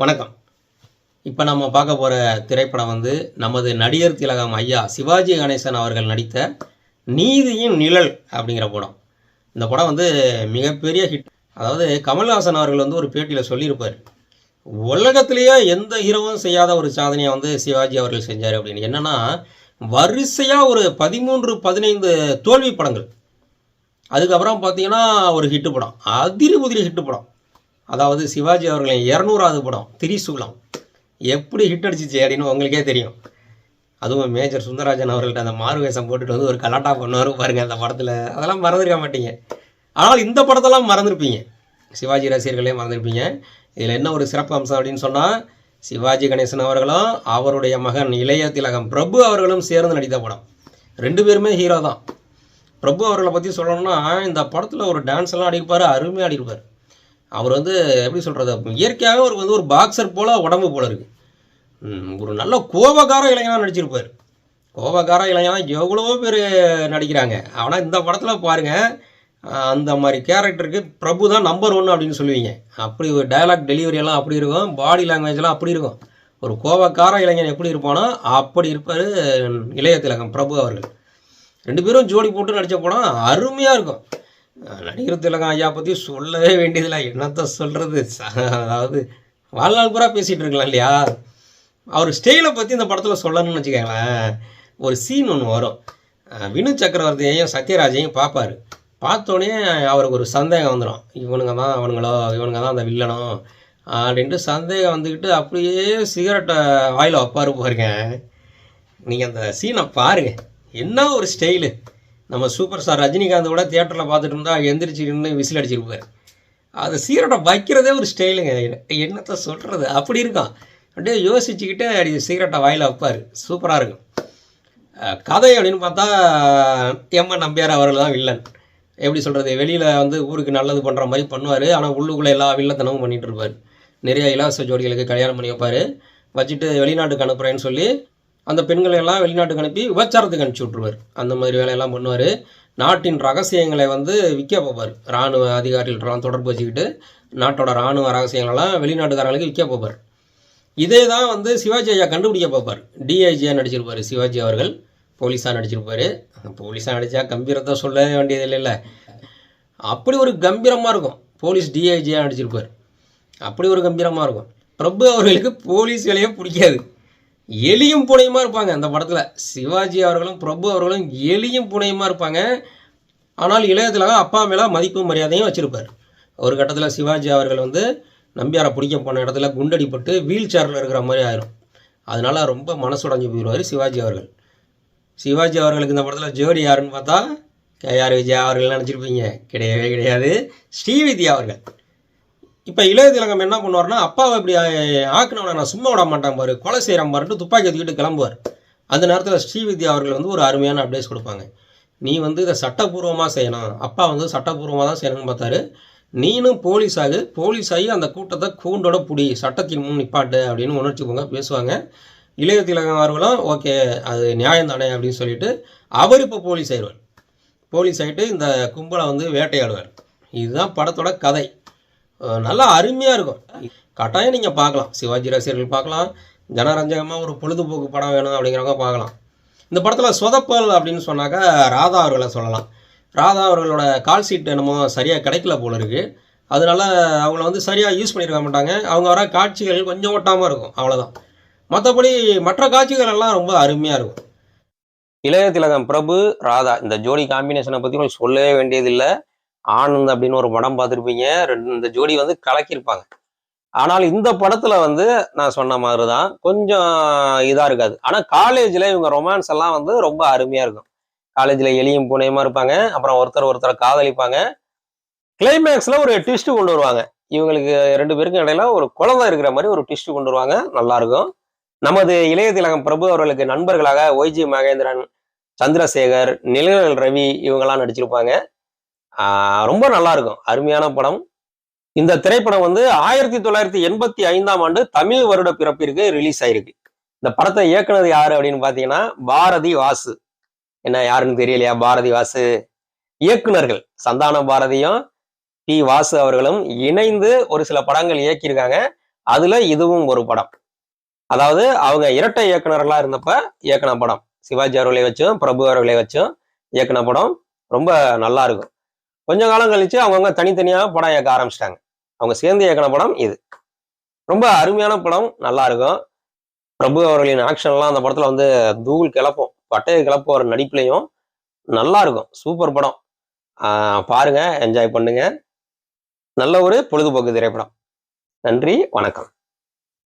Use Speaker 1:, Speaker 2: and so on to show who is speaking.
Speaker 1: வணக்கம். இப்போ நம்ம பார்க்க போகிற திரைப்படம் வந்து நமது நடிகர் திலகம் ஐயா சிவாஜி கணேசன் அவர்கள் நடித்த நீதியின் நிழல் அப்படிங்கிற படம். இந்த படம் வந்து மிகப்பெரிய ஹிட் அதாவது கமல்ஹாசன் அவர்கள் வந்து ஒரு பேட்டியில் சொல்லியிருப்பார். உலகத்திலேயே எந்த ஹீரோவும் செய்யாத ஒரு சாதனையை வந்து சிவாஜி அவர்கள் செஞ்சார் அப்படின்னு. என்னன்னா வரிசையாக ஒரு பதிமூன்று பதினைந்து தோல்வி படங்கள். அதுக்கப்புறம் பார்த்தீங்கன்னா ஒரு ஹிட்டு படம். அதிரி உதிரி ஹிட்டு படம். அதாவது சிவாஜி அவர்களின் இரநூறாவது படம் திரிசூலம். எப்படி ஹிட் அடிச்சிச்சு அப்படின்னு உங்களுக்கே தெரியும். அதுவும் மேஜர் சுந்தரராஜன் அவர்கள்ட்ட அந்த மாறு வேஷம் போட்டுட்டு வந்து ஒரு கலாட்டா பண்ணுவார் பாருங்கள் அந்த படத்தில். அதெல்லாம் மறந்துருக்க மாட்டீங்க. ஆனால் இந்த படத்தெல்லாம் மறந்துருப்பீங்க. சிவாஜி ரசிகர்களே மறந்துருப்பீங்க. இதில் என்ன ஒரு சிறப்பு அம்சம் அப்படின்னு சொன்னால் சிவாஜி கணேசன் அவர்களும் அவருடைய மகன் இளைய திலகம் பிரபு அவர்களும் சேர்ந்து நடித்த படம். ரெண்டு பேருமே ஹீரோ தான். பிரபு அவர்களை பற்றி சொல்லணும்னா இந்த படத்தில் ஒரு டான்ஸ் எல்லாம் ஆடிருப்பார் அருமையாக அடிப்பார். அவர் வந்து எப்படி சொல்கிறது இயற்கையாகவே ஒரு வந்து ஒரு பாக்ஸர் போல் உடம்பு போல் இருக்குது ஒரு நல்ல கோபக்கார இளைஞனாக நடிச்சிருப்பார். கோபக்கார இளைஞனாக எவ்வளவோ பேர் நடிக்கிறாங்க. ஆனால் இந்த படத்தில் பாருங்கள் அந்த மாதிரி கேரக்டருக்கு பிரபு தான் நம்பர் ஒன்று அப்படின்னு சொல்லுவீங்க. அப்படி ஒரு டயலாக் டெலிவரி எல்லாம் அப்படி இருக்கும் பாடி லாங்குவேஜ்லாம் அப்படி இருக்கும். ஒரு கோபக்கார இளைஞன் எப்படி இருப்பானோ அப்படி இருப்பார் இளைய திலகம் பிரபு அவர்கள். ரெண்டு பேரும் ஜோடி போட்டு நடித்த படம் அருமையாக இருக்கும். நடிகர் திலகம் ஐயா பற்றி சொல்லவே வேண்டியதில்லை. என்னத்த சொல்கிறது அதாவது வாழ்நாள் பூரா பேசிகிட்டு இருக்கலாம் இல்லையா? அவர் ஸ்டைலை பற்றி இந்த படத்தில் சொல்லணும்னு வச்சுக்கோங்களேன். ஒரு சீன் ஒன்று வரும். வினு சக்கரவர்த்தியையும் சத்யராஜையும் பார்ப்பாரு பார்த்தோன்னே அவருக்கு ஒரு சந்தேகம் வந்துடும் இவனுங்க தான் அவனுங்களோ? இவனுங்க தான் அந்த வில்லனோ அப்படின்ட்டு சந்தேகம் வந்துக்கிட்டு அப்படியே சிகரெட்டை வாயில் வைப்பாரு பாருங்க. நீங்கள் அந்த சீனை பாருங்க. என்ன ஒரு ஸ்டைலு நம்ம சூப்பர் ஸ்டார் ரஜினிகாந்த் கூட தியேட்டரில் பார்த்துட்டு இருந்தால் எந்திரிச்சு நின்று விசில் அடிச்சிருப்பார். அது சீரட்டை வைக்கிறதே ஒரு ஸ்டைலுங்க என்னத்தை சொல்கிறது அப்படி இருக்கும் அப்படியே யோசிச்சுக்கிட்டு அப்படி சீரட்டை வாயில் வைப்பார். சூப்பராக இருக்கும். கதை அப்படின்னு பார்த்தா எம்என் நம்பியார் அவர்கள் தான் வில்லன் எப்படி சொல்கிறது வெளியில் வந்து ஊருக்கு நல்லது பண்ணுற மாதிரி பண்ணுவார். ஆனால் உள்ளுக்குள்ளே எல்லா வில்லத்தனமும் பண்ணிகிட்டு இருப்பார். நிறைய இலவச ஜோடிகளுக்கு கல்யாணம் பண்ணி வைப்பார். வச்சுட்டு வெளிநாட்டுக்கு அனுப்புகிறேன்னு சொல்லி அந்த பெண்களை எல்லாம் வெளிநாட்டுக்கு அனுப்பி விபச்சாரத்துக்கு அனுப்பிச்சி விட்ருவார் அந்த மாதிரி வேலையெல்லாம் பண்ணுவார். நாட்டின் ரகசியங்களை வந்து விற்க போவார். இராணுவ அதிகாரிகள்ட்டலாம் தொடர்பு வச்சுக்கிட்டு நாட்டோட இராணுவ ரகசியங்களெல்லாம் வெளிநாட்டுக்காரங்களுக்கு விற்க போவார். இதே தான் வந்து சிவாஜி ஐயா கண்டுபிடிக்க பார்ப்பார் டிஐஜியாக நடிச்சிருப்பார் சிவாஜி அவர்கள். போலீஸாக நடிச்சிருப்பார். போலீஸாக நடித்தா கம்பீரத்தை சொல்ல வேண்டியது இல்லைல்ல அப்படி ஒரு கம்பீரமாக இருக்கும். போலீஸ் டிஐஜியாக நடிச்சிருப்பார். அப்படி ஒரு கம்பீரமாக இருக்கும். பிரபு அவர்களுக்கு போலீஸ் வேலையே பிடிக்காது. எலியும் புனையுமா இருப்பாங்க அந்த படத்தில். சிவாஜி அவர்களும் பிரபு அவர்களும் எலியும் புனையுமா இருப்பாங்க. ஆனால் இளையத்தில் அப்பா மேலே மதிப்பும் மரியாதையும் வச்சுருப்பார். ஒரு கட்டத்தில் சிவாஜி அவர்கள் வந்து நம்பியாரை பிடிக்க போன இடத்துல குண்டடிப்பட்டு வீல் சேரில் இருக்கிற மாதிரி ஆயிரும். அதனால் ரொம்ப மனசுடைஞ்சு போயிடுவார் சிவாஜி அவர்கள். சிவாஜி அவர்களுக்கு இந்த படத்தில் ஜோடி யாருன்னு பார்த்தா கேஆர் விஜயா அவர்கள் நினச்சிருப்பீங்க. கிடையவே கிடையாது. ஸ்ரீவித்யா அவர்கள். இப்போ இளைய திலகம் என்ன பண்ணுவார்னா அப்பாவை இப்படி ஆக்கினவனை நான் சும்மா விட மாட்டேன் பாரு கொலை செய்கிறான் பாருட்டு துப்பாக்கி எடுத்துக்கிட்டு கிளம்புவார். அந்த நேரத்தில் ஸ்ரீவித்யா அவர்கள் வந்து ஒரு அருமையான அட்வைஸ் கொடுப்பாங்க. நீ வந்து இதை சட்டப்பூர்வமாக செய்யணும். அப்பா வந்து சட்டப்பூர்வமாக தான் செய்யணும்னு பார்த்தாரு. நீனும் போலீஸ் ஆகு. போலீஸ் ஆகி அந்த கூட்டத்தை கூண்டோட புடி சட்டத்தின் முன் நிப்பாட்டு அப்படின்னு உணர்ச்சி போங்க பேசுவாங்க. இளைய திலகம் அவர்களும் ஓகே அது நியாயம் தானே அப்படின்னு சொல்லிட்டு அவர் இப்போ போலீஸ் ஆயிடுவார். போலீஸ் ஆகிட்டு இந்த கும்பலை வந்து வேட்டையாடுவார். இதுதான் படத்தோட கதை. நல்லா அருமையாக இருக்கும். கட்டாயம் நீங்கள் பார்க்கலாம். சிவாஜி ரசிகர்கள் பார்க்கலாம். ஜனரஞ்சகமாக ஒரு பொழுதுபோக்கு படம் வேணும் அப்படிங்கிறவங்க பார்க்கலாம். இந்த படத்தில் சொதப்பல் அப்படின்னு சொன்னாக்கா ராதா அவர்களை சொல்லலாம். ராதா அவர்களோட கால் சீட் என்னமோ சரியாக கிடைக்கல போல இருக்குது அதனால அவங்கள வந்து சரியாக யூஸ் பண்ணியிருக்க மாட்டாங்க. அவங்க வர காட்சிகள் கொஞ்சம் ஒட்டாமல் இருக்கும். அவ்வளோதான் மற்றபடி மற்ற காட்சிகள் எல்லாம் ரொம்ப அருமையாக இருக்கும். இளைய திலகம் பிரபு ராதா இந்த ஜோடி காம்பினேஷனை பற்றி உங்களுக்கு சொல்லவே வேண்டியதில்லை. ஆனந்த் அப்படின்னு ஒரு படம் பார்த்துருப்பீங்க. ரெண்டு இந்த ஜோடி வந்து கலக்கியிருப்பாங்க. ஆனால் இந்த படத்துல வந்து நான் சொன்ன மாதிரி தான் கொஞ்சம் இதாக இருக்காது. ஆனால் காலேஜில் இவங்க ரொமான்ஸ் எல்லாம் வந்து ரொம்ப அருமையா இருக்கும். காலேஜில் எளியும் புனையுமா இருப்பாங்க. அப்புறம் ஒருத்தர் ஒருத்தரை காதலிப்பாங்க. கிளைமேக்ஸில் ஒரு ட்விஸ்ட்டு கொண்டு வருவாங்க. இவங்களுக்கு ரெண்டு பேருக்கும் இடையில ஒரு குழந்தை இருக்கிற மாதிரி ஒரு ட்விஸ்ட் கொண்டு வருவாங்க. நல்லாயிருக்கும் நமது இளைய திலகம் பிரபு அவர்களுக்கு நண்பர்களாக ஒய்ஜி மகேந்திரன் சந்திரசேகர் நிலநல் ரவி இவங்கெல்லாம் நடிச்சிருப்பாங்க. ரொம்ப நல்லா இருக்கும் அருமையான படம். இந்த திரைப்படம் வந்து ஆயிரத்தி தொள்ளாயிரத்தி எண்பத்தி ஐந்தாம் ஆண்டு தமிழ் வருட பிறப்பிற்கு ரிலீஸ் ஆயிருக்கு. இந்த படத்தை இயக்குனது யாரு அப்படின்னு பாத்தீங்கன்னா பாரதி வாசு. என்ன யாருன்னு தெரியலையா? பாரதி வாசு. இயக்குனர்கள் சந்தான பாரதியும் பி வாசு அவர்களும் இணைந்து ஒரு சில படங்கள் இயக்கியிருக்காங்க. அதுல இதுவும் ஒரு படம். அதாவது அவங்க இரட்டை இயக்குனர்களா இருந்தப்ப இயக்குன படம். சிவாஜி அவர்களை வச்சும் பிரபு அவர்களை வச்சும் இயக்குன படம். ரொம்ப நல்லா இருக்கும் கொஞ்ச காலம் கழிச்சு அவங்கவுங்க தனித்தனியாக படம் இயக்க ஆரம்பிச்சிட்டாங்க. அவங்க சேர்ந்து இயக்கின படம் இது. ரொம்ப அருமையான படம் நல்லா இருக்கும். பிரபு அவர்களின் ஆக்ஷன்லாம் அந்த படத்தில் வந்து தூள் கிளப்பும் பட்டையை கிளப்ப ஒரு நடிப்புலையும் நல்லா இருக்கும். சூப்பர் படம். பாருங்க என்ஜாய் பண்ணுங்க. நல்ல ஒரு பொழுதுபோக்கு திரைப்படம். நன்றி வணக்கம்.